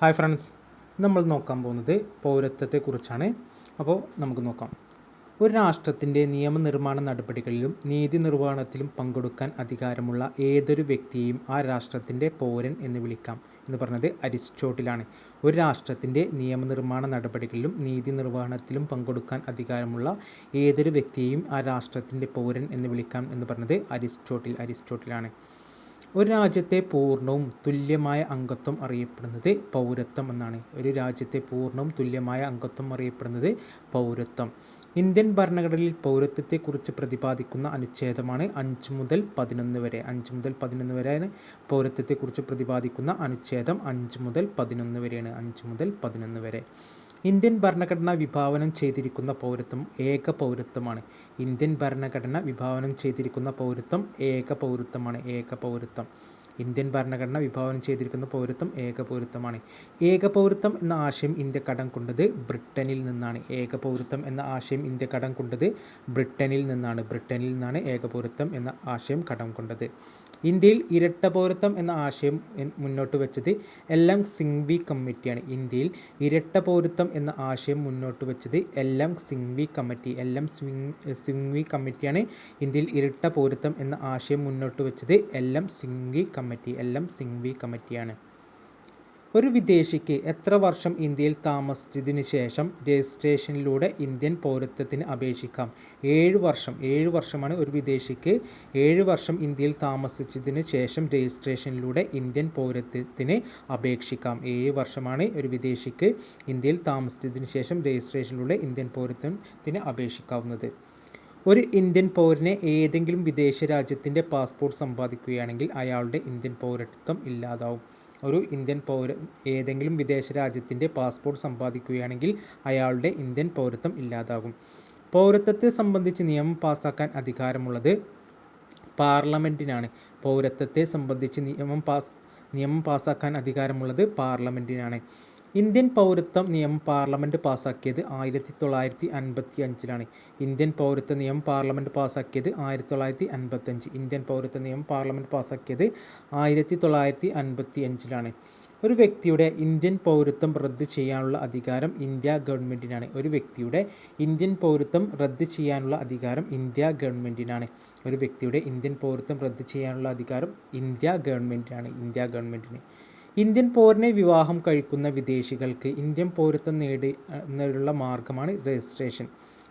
Hi friends നമ്മൾ നോക്കാൻ പോകുന്നത് പൗരത്വത്തെക്കുറിച്ചാണ്. അപ്പോൾ നമുക്ക് നോക്കാം. ഒരു രാഷ്ട്രത്തിന്റെ നിയമനിർമ്മാണ നടപടികളിലും നീതി നിർവഹണത്തിലും പങ്കെടുക്കാൻ അധികാരമുള്ള ഏതൊരു വ്യക്തിയെയും ആ രാഷ്ട്രത്തിന്റെ പൗരൻ എന്ന് വിളിക്കാം എന്ന് പറഞ്ഞത് അരിസ്റ്റോട്ടിലാണ്. ഒരു രാഷ്ട്രത്തിന്റെ നിയമനിർമ്മാണ നടപടികളിലും നീതി നിർവഹണത്തിലും പങ്കെടുക്കാൻ അധികാരമുള്ള ഏതൊരു വ്യക്തിയെയും ആ രാഷ്ട്രത്തിന്റെ പൗരൻ എന്ന് വിളിക്കാം എന്ന് പറഞ്ഞത് അരിസ്റ്റോട്ടിൽ അരിസ്റ്റോട്ടിലാണ്. ഒരു രാജ്യത്തെ പൂർണവും തുല്യമായ അംഗത്വം അറിയപ്പെടുന്നത് പൗരത്വം എന്നാണ്. ഒരു രാജ്യത്തെ പൂർണവും തുല്യമായ അംഗത്വം അറിയപ്പെടുന്നത് പൗരത്വം. ഇന്ത്യൻ ഭരണഘടനയിൽ പൗരത്വത്തെക്കുറിച്ച് പ്രതിപാദിക്കുന്ന അനുച്ഛേദമാണ് അഞ്ച് മുതൽ പതിനൊന്ന് വരെ. അഞ്ച് മുതൽ പതിനൊന്ന് വരെയാണ് പൗരത്വത്തെക്കുറിച്ച് പ്രതിപാദിക്കുന്ന അനുച്ഛേദം. അഞ്ച് മുതൽ പതിനൊന്ന് വരെയാണ്. അഞ്ച് മുതൽ പതിനൊന്ന് വരെ. ഇന്ത്യൻ ഭരണഘടന വിഭാവനം ചെയ്തിരിക്കുന്ന പൗരത്വം ഏക പൗരത്വമാണ്. ഇന്ത്യൻ ഭരണഘടന വിഭാവനം ചെയ്തിരിക്കുന്ന പൗരത്വം ഏക പൗരത്വമാണ്. ഏക പൗരത്വം. ഇന്ത്യൻ ഭരണഘടന വിഭാവനം ചെയ്തിരിക്കുന്ന പൗരത്വം ഏക പൗരത്വമാണ്. ഏക പൗരത്വം എന്ന ആശയം ഇന്ത്യ കടം കൊണ്ടത് ബ്രിട്ടനിൽ നിന്നാണ്. ഏക പൗരത്വം എന്ന ആശയം ഇന്ത്യ കടം കൊണ്ടത് ബ്രിട്ടനിൽ നിന്നാണ്. ബ്രിട്ടനിൽ നിന്നാണ് ഏക പൗരത്വം എന്ന ആശയം കടം കൊണ്ടത്. ഇന്ത്യയിൽ ഇരട്ട പൗരത്വം എന്ന ആശയം മുന്നോട്ട് വെച്ചത് എൽ എം സിംഗ്വി കമ്മിറ്റിയാണ്. ഇന്ത്യയിൽ ഇരട്ട പൗരത്വം എന്ന ആശയം മുന്നോട്ട് വെച്ചത് L M Singhvi committee. L M Singhvi കമ്മിറ്റിയാണ് ഇന്ത്യയിൽ ഇരട്ട പൗരത്വം എന്ന ആശയം മുന്നോട്ട് വെച്ചത് L M Singhvi committee. L M Singhvi കമ്മിറ്റിയാണ്. ഒരു വിദേശിക്ക് എത്ര വർഷം ഇന്ത്യയിൽ താമസിച്ചതിന് ശേഷം രജിസ്ട്രേഷനിലൂടെ ഇന്ത്യൻ പൗരത്വത്തിന് അപേക്ഷിക്കാം? ഏഴ് വർഷം. ഏഴ് വർഷമാണ് ഒരു വിദേശിക്ക് ഏഴ് വർഷം ഇന്ത്യയിൽ താമസിച്ചതിന് ശേഷം രജിസ്ട്രേഷനിലൂടെ ഇന്ത്യൻ പൗരത്വത്തിന് അപേക്ഷിക്കാം. ഏഴ് വർഷമാണ് ഒരു വിദേശിക്ക് ഇന്ത്യയിൽ താമസിച്ചതിന് ശേഷം രജിസ്ട്രേഷനിലൂടെ ഇന്ത്യൻ പൗരത്വത്തിന് അപേക്ഷിക്കാവുന്നത്. ഒരു ഇന്ത്യൻ പൗരനെ ഏതെങ്കിലും വിദേശ രാജ്യത്തിന്റെ പാസ്പോർട്ട് സമ്പാദിക്കുകയാണെങ്കിൽ അയാളുടെ ഇന്ത്യൻ പൗരത്വം ഇല്ലാതാവും. ഒരു ഇന്ത്യൻ പൗര ഏതെങ്കിലും വിദേശ രാജ്യത്തിന്റെ പാസ്പോർട്ട് സമ്പാദിക്കുകയാണെങ്കിൽ അയാളുടെ ഇന്ത്യൻ പൗരത്വം ഇല്ലാതാകും. പൗരത്വത്തെ സംബന്ധിച്ച് നിയമം പാസ്സാക്കാൻ അധികാരമുള്ളത് പാർലമെന്റിനാണ്. പൗരത്വത്തെ സംബന്ധിച്ച് നിയമം പാസ് നിയമം പാസ്സാക്കാൻ അധികാരമുള്ളത് പാർലമെന്റിനാണ്. ഇന്ത്യൻ പൗരത്വം നിയമം പാർലമെന്റ് പാസ്സാക്കിയത് ആയിരത്തി തൊള്ളായിരത്തി അൻപത്തി അഞ്ചിലാണ് ഇന്ത്യൻ പൗരത്വ നിയമം പാർലമെന്റ് പാസ്സാക്കിയത് ആയിരത്തി തൊള്ളായിരത്തി അൻപത്തഞ്ച് ഇന്ത്യൻ പൗരത്വ നിയമം പാർലമെന്റ് പാസ്സാക്കിയത് ആയിരത്തി തൊള്ളായിരത്തി അൻപത്തി അഞ്ചിലാണ് ഒരു വ്യക്തിയുടെ ഇന്ത്യൻ പൗരത്വം റദ്ദ് ചെയ്യാനുള്ള അധികാരം ഇന്ത്യ ഗവൺമെന്റിനാണ് ഒരു വ്യക്തിയുടെ ഇന്ത്യൻ പൗരത്വം റദ്ദ് ചെയ്യാനുള്ള അധികാരം ഇന്ത്യ ഗവൺമെന്റിനാണ് ഒരു വ്യക്തിയുടെ ഇന്ത്യൻ പൗരത്വം റദ്ദ് ചെയ്യാനുള്ള അധികാരം ഇന്ത്യ ഗവൺമെന്റിനാണ് ഇന്ത്യ ഗവൺമെന്റിന് ഇന്ത്യൻ പൗരനെ വിവാഹം കഴിക്കുന്ന വിദേശികൾക്ക് ഇന്ത്യൻ പൗരത്വം നേടുന്നതിനുള്ള മാർഗമാണ് രജിസ്ട്രേഷൻ.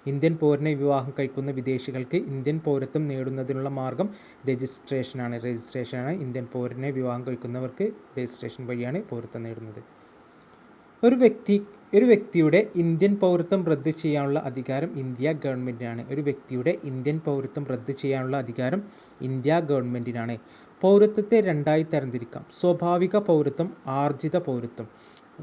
ഇന്ത്യൻ പൗരനെ വിവാഹം കഴിക്കുന്ന വിദേശികൾക്ക് ഇന്ത്യൻ പൗരത്വം നേടുന്നതിനുള്ള മാർഗം രജിസ്ട്രേഷനാണ്. രജിസ്ട്രേഷനാണ് ഇന്ത്യൻ പൗരനെ വിവാഹം കഴിക്കുന്നവർക്ക് രജിസ്ട്രേഷൻ വഴിയാണ് പൗരത്വം നേടുന്നത്. ഒരു വ്യക്തി ഒരു വ്യക്തിയുടെ ഇന്ത്യൻ പൗരത്വം റദ്ദ് ചെയ്യാനുള്ള അധികാരം ഇന്ത്യ ഗവൺമെന്റിനാണ് ഒരു വ്യക്തിയുടെ ഇന്ത്യൻ പൗരത്വം റദ്ദ് ചെയ്യാനുള്ള അധികാരം ഇന്ത്യ ഗവൺമെന്റിനാണ് പൗരത്വത്തെ രണ്ടായി തരംതിരിക്കാം. സ്വാഭാവിക പൗരത്വം ആർജിത പൗരത്വം.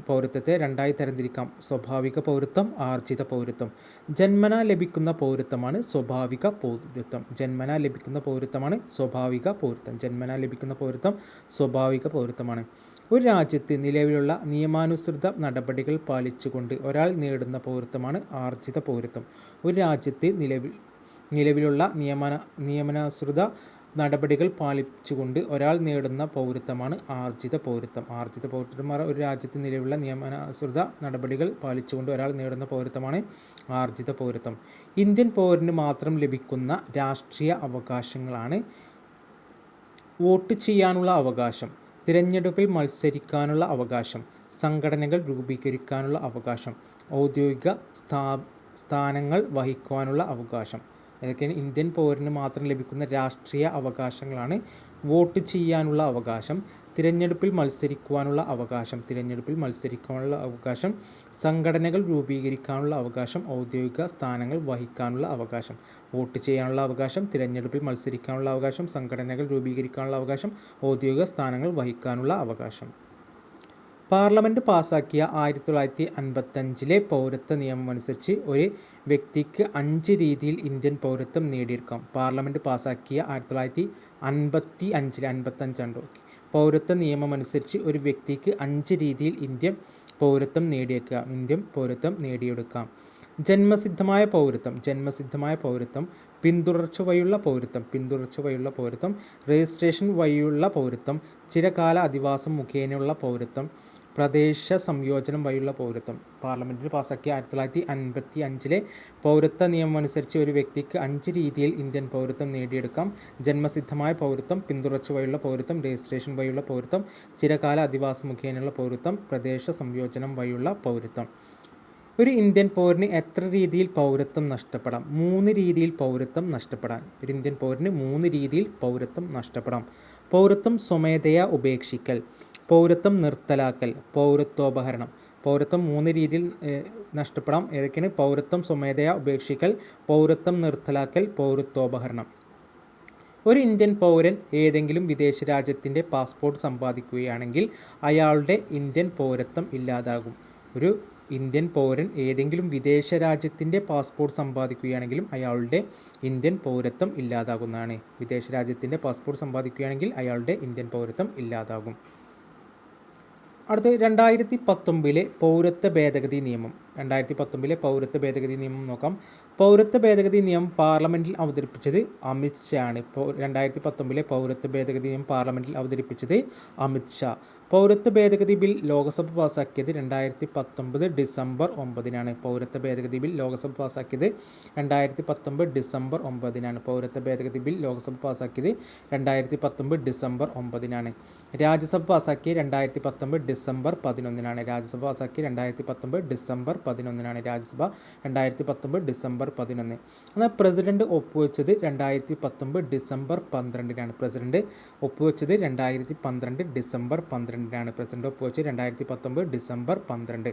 പൗരത്വത്തെ രണ്ടായി തരംതിരിക്കാം. സ്വാഭാവിക പൗരത്വം ആർജിത പൗരത്വം. ജന്മന ലഭിക്കുന്ന പൗരത്വമാണ് സ്വാഭാവിക പൗരത്വം. ജന്മന ലഭിക്കുന്ന പൗരത്വമാണ് സ്വാഭാവിക പൗരത്വം. ജന്മന ലഭിക്കുന്ന പൗരത്വം സ്വാഭാവിക പൗരത്വമാണ്. ഒരു രാജ്യത്ത് നിലവിലുള്ള നിയമാനുസൃത നടപടികൾ പാലിച്ചുകൊണ്ട് ഒരാൾ നേടുന്ന പൗരത്വമാണ് ആർജിത പൗരത്വം. ഒരു രാജ്യത്ത് നിലവിൽ നിലവിലുള്ള നിയമന നിയമനാനുസൃത നടപടികൾ പാലിച്ചുകൊണ്ട് ഒരാൾ നേടുന്ന പൗരത്വമാണ് ആർജിത പൗരത്വം. ആർജിത പൗരന്മാർ ഒരു രാജ്യത്ത് നിലവിലുള്ള നിയമാനുസൃത നടപടികൾ പാലിച്ചുകൊണ്ട് ഒരാൾ നേടുന്ന പൗരത്വമാണ് ആർജിത പൗരത്വം. ഇന്ത്യൻ പൗരന് മാത്രം ലഭിക്കുന്ന രാഷ്ട്രീയ അവകാശങ്ങളാണ് വോട്ട് ചെയ്യാനുള്ള അവകാശം തിരഞ്ഞെടുപ്പിൽ മത്സരിക്കാനുള്ള അവകാശം സംഘടനകൾ രൂപീകരിക്കാനുള്ള അവകാശം ഔദ്യോഗിക സ്ഥാ സ്ഥാനങ്ങൾ വഹിക്കുവാനുള്ള അവകാശം. ഇതൊക്കെയാണ് ഇന്ത്യൻ പൗരന് മാത്രം ലഭിക്കുന്ന രാഷ്ട്രീയ അവകാശങ്ങളാണ് വോട്ട് ചെയ്യാനുള്ള അവകാശം തിരഞ്ഞെടുപ്പിൽ മത്സരിക്കുവാനുള്ള അവകാശം തിരഞ്ഞെടുപ്പിൽ മത്സരിക്കാനുള്ള അവകാശം സംഘടനകൾ രൂപീകരിക്കാനുള്ള അവകാശം ഔദ്യോഗിക സ്ഥാനങ്ങൾ വഹിക്കാനുള്ള അവകാശം വോട്ട് ചെയ്യാനുള്ള അവകാശം തിരഞ്ഞെടുപ്പിൽ മത്സരിക്കാനുള്ള അവകാശം സംഘടനകൾ രൂപീകരിക്കാനുള്ള അവകാശം ഔദ്യോഗിക സ്ഥാനങ്ങൾ വഹിക്കാനുള്ള അവകാശം. പാർലമെന്റ് പാസാക്കിയ ആയിരത്തി തൊള്ളായിരത്തി അൻപത്തഞ്ചിലെ പൗരത്വ നിയമം അനുസരിച്ച് ഒരു വ്യക്തിക്ക് അഞ്ച് രീതിയിൽ ഇന്ത്യൻ പൗരത്വം നേടിയെടുക്കാം. പാർലമെന്റ് പാസാക്കിയ ആയിരത്തി തൊള്ളായിരത്തി അൻപത്തി അഞ്ചിൽ അൻപത്തഞ്ചാണ്ട് ഓക്കെ പൗരത്വ നിയമം അനുസരിച്ച് ഒരു വ്യക്തിക്ക് അഞ്ച് രീതിയിൽ ഇന്ത്യൻ പൗരത്വം നേടിയേക്കാം ഇന്ത്യൻ പൗരത്വം നേടിയെടുക്കാം. ജന്മസിദ്ധമായ പൗരത്വം ജന്മസിദ്ധമായ പൗരത്വം പിന്തുടർച്ച വഴിയുള്ള പൗരത്വം പിന്തുടർച്ച വഴിയുള്ള പൗരത്വം രജിസ്ട്രേഷൻ വഴിയുള്ള പൗരത്വം ചിരകാല അധിവാസം മുഖേനയുള്ള പൗരത്വം പ്രദേശ സംയോജനം വഴിയുള്ള പൗരത്വം. പാർലമെന്റിൽ പാസാക്കിയ ആയിരത്തി തൊള്ളായിരത്തി അൻപത്തി അഞ്ചിലെ പൗരത്വ നിയമം അനുസരിച്ച് ഒരു വ്യക്തിക്ക് അഞ്ച് രീതിയിൽ ഇന്ത്യൻ പൗരത്വം നേടിയെടുക്കാം. ജന്മസിദ്ധമായ പൗരത്വം പിന്തുടർച്ച വഴിയുള്ള പൗരത്വം രജിസ്ട്രേഷൻ വഴിയുള്ള പൗരത്വം ചിരകാല അധിവാസം മുഖേനയുള്ള പൗരത്വം പ്രദേശ സംയോജനം വഴിയുള്ള പൗരത്വം. ഒരു ഇന്ത്യൻ പൗരന് എത്ര രീതിയിൽ പൗരത്വം നഷ്ടപ്പെടാം? മൂന്ന് രീതിയിൽ പൗരത്വം നഷ്ടപ്പെടാം ഒരു ഇന്ത്യൻ പൗരന് മൂന്ന് രീതിയിൽ പൗരത്വം നഷ്ടപ്പെടാം. പൗരത്വം സ്വമേധയാ ഉപേക്ഷിക്കൽ. പൗരത്വം നിർത്തലാക്കൽ. പൗരത്വോപഹരണം. പൗരത്വം മൂന്ന് രീതിയിൽ നഷ്ടപ്പെടാം. ഏതൊക്കെയാണ്? പൗരത്വം സ്വമേധയാ ഉപേക്ഷിക്കൽ പൗരത്വം നിർത്തലാക്കൽ പൗരത്വോപഹരണം. ഒരു ഇന്ത്യൻ പൗരൻ ഏതെങ്കിലും വിദേശ രാജ്യത്തിന്റെ പാസ്പോർട്ട് സമ്പാദിക്കുകയാണെങ്കിൽ അയാളുടെ ഇന്ത്യൻ പൗരത്വം ഇല്ലാതാകും. ഒരു ഇന്ത്യൻ പൗരൻ ഏതെങ്കിലും വിദേശ രാജ്യത്തിന്റെ പാസ്പോർട്ട് സമ്പാദിക്കുകയാണെങ്കിലും അയാളുടെ ഇന്ത്യൻ പൗരത്വം ഇല്ലാതാകുന്നതാണ്. വിദേശ രാജ്യത്തിന്റെ പാസ്പോർട്ട് സമ്പാദിക്കുകയാണെങ്കിൽ അയാളുടെ ഇന്ത്യൻ പൗരത്വം ഇല്ലാതാകും. അടുത്ത രണ്ടായിരത്തി പത്തൊമ്പതിലെ പൗരത്വ ഭേദഗതി നിയമം. രണ്ടായിരത്തി പത്തൊമ്പതിലെ പൗരത്വ ഭേദഗതി നിയമം നോക്കാം. പൗരത്വ ഭേദഗതി നിയമം പാർലമെന്റിൽ അവതരിപ്പിച്ചത് അമിത് ഷാ ആണ് ഇപ്പോൾ രണ്ടായിരത്തി പത്തൊമ്പതിലെ പൗരത്വ ഭേദഗതി നിയമം പാർലമെന്റിൽ അവതരിപ്പിച്ചത് അമിത് ഷാ. പൗരത്വ ഭേദഗതി ബിൽ ലോക്സഭ പാസാക്കിയത് രണ്ടായിരത്തി പത്തൊമ്പത് ഡിസംബർ ഒമ്പതിനാണ്. പൗരത്വ ഭേദഗതി ബിൽ ലോക്സഭ പാസാക്കിയത് രണ്ടായിരത്തി പത്തൊമ്പത് ഡിസംബർ ഒമ്പതിനാണ്. പൗരത്വ ഭേദഗതി ബിൽ ലോക്സഭ പാസാക്കിയത് രണ്ടായിരത്തി പത്തൊമ്പത് ഡിസംബർ ഒമ്പതിനാണ്. രാജ്യസഭ പാസാക്കിയത് രണ്ടായിരത്തി പത്തൊമ്പത് ഡിസംബർ പതിനൊന്നിനാണ്. രാജ്യസഭ പാസാക്കിയത് രണ്ടായിരത്തി പത്തൊമ്പത് ഡിസംബർ പതിനൊന്നിനാണ് രാജ്യസഭ രണ്ടായിരത്തി പത്തൊമ്പത് ഡിസംബർ പതിനൊന്ന്. എന്നാൽ പ്രസിഡന്റ് ഒപ്പുവെച്ചത് രണ്ടായിരത്തി പത്തൊമ്പത് ഡിസംബർ പന്ത്രണ്ടിനാണ്. പ്രസിഡന്റ് ഒപ്പുവെച്ചത് രണ്ടായിരത്തി പന്ത്രണ്ട് ഡിസംബർ പന്ത്രണ്ടിനാണ്. പ്രസിഡന്റ് ഒപ്പുവെച്ചത് രണ്ടായിരത്തി പത്തൊമ്പത് ഡിസംബർ പന്ത്രണ്ട്.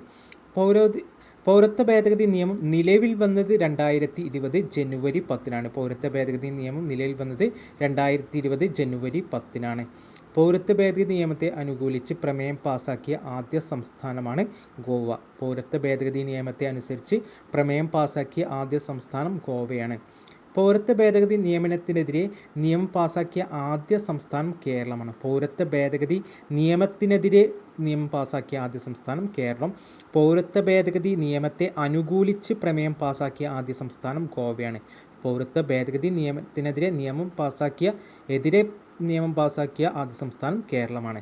പൗരോധി പൗരത്വ ഭേദഗതി നിയമം നിലവിൽ വന്നത് രണ്ടായിരത്തി ഇരുപത് ജനുവരി പത്തിനാണ്. പൗരത്വ ഭേദഗതി നിയമം നിലവിൽ വന്നത് രണ്ടായിരത്തി ഇരുപത് ജനുവരി പത്തിനാണ്. പൗരത്വ ഭേദഗതി നിയമത്തെ അനുകൂലിച്ച് പ്രമേയം പാസാക്കിയ ആദ്യ സംസ്ഥാനമാണ് ഗോവ. പൗരത്വ ഭേദഗതി നിയമത്തെ അനുസരിച്ച് പ്രമേയം പാസാക്കിയ ആദ്യ സംസ്ഥാനം ഗോവയാണ്. പൗരത്വ ഭേദഗതി നിയമനത്തിനെതിരെ നിയമം പാസാക്കിയ ആദ്യ സംസ്ഥാനം കേരളമാണ്. പൗരത്വ ഭേദഗതി നിയമത്തിനെതിരെ നിയമം പാസാക്കിയ ആദ്യ സംസ്ഥാനം കേരളം. പൗരത്വ ഭേദഗതി നിയമത്തെ അനുകൂലിച്ച് പ്രമേയം പാസാക്കിയ ആദ്യ സംസ്ഥാനം ഗോവയാണ്. പൗരത്വ ഭേദഗതി നിയമത്തിനെതിരെ നിയമം പാസാക്കിയ എതിരെ നിയമം പാസാക്കിയ ആദ്യ സംസ്ഥാനം കേരളമാണ്.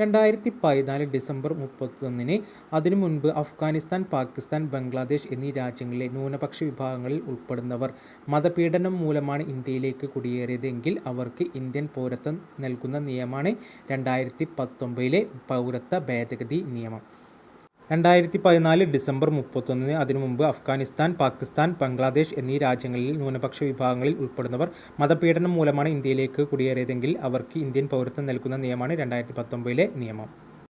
രണ്ടായിരത്തി പതിനാല് ഡിസംബർ മുപ്പത്തൊന്നിന് അതിനു മുൻപ് അഫ്ഗാനിസ്ഥാൻ പാകിസ്ഥാൻ ബംഗ്ലാദേശ് എന്നീ രാജ്യങ്ങളിലെ ന്യൂനപക്ഷ വിഭാഗങ്ങളിൽ ഉൾപ്പെടുന്നവർ മതപീഡനം മൂലമാണ് ഇന്ത്യയിലേക്ക് കുടിയേറിയതെങ്കിൽ അവർക്ക് ഇന്ത്യൻ പൗരത്വം നൽകുന്ന നിയമമാണ് രണ്ടായിരത്തി പത്തൊമ്പതിലെ പൗരത്വ ഭേദഗതി നിയമം. രണ്ടായിരത്തി പതിനാല് ഡിസംബർ മുപ്പത്തൊന്നിന് അതിനു മുമ്പ് അഫ്ഗാനിസ്ഥാൻ പാകിസ്ഥാൻ ബംഗ്ലാദേശ് എന്നീ രാജ്യങ്ങളിൽ ന്യൂനപക്ഷ വിഭാഗങ്ങളിൽ ഉൾപ്പെടുന്നവർ മതപീഡനം മൂലമാണ് ഇന്ത്യയിലേക്ക് കുടിയേറിയതെങ്കിൽ അവർക്ക് ഇന്ത്യൻ പൗരത്വം നൽകുന്ന നിയമമാണ് രണ്ടായിരത്തി പത്തൊമ്പതിലെ നിയമം.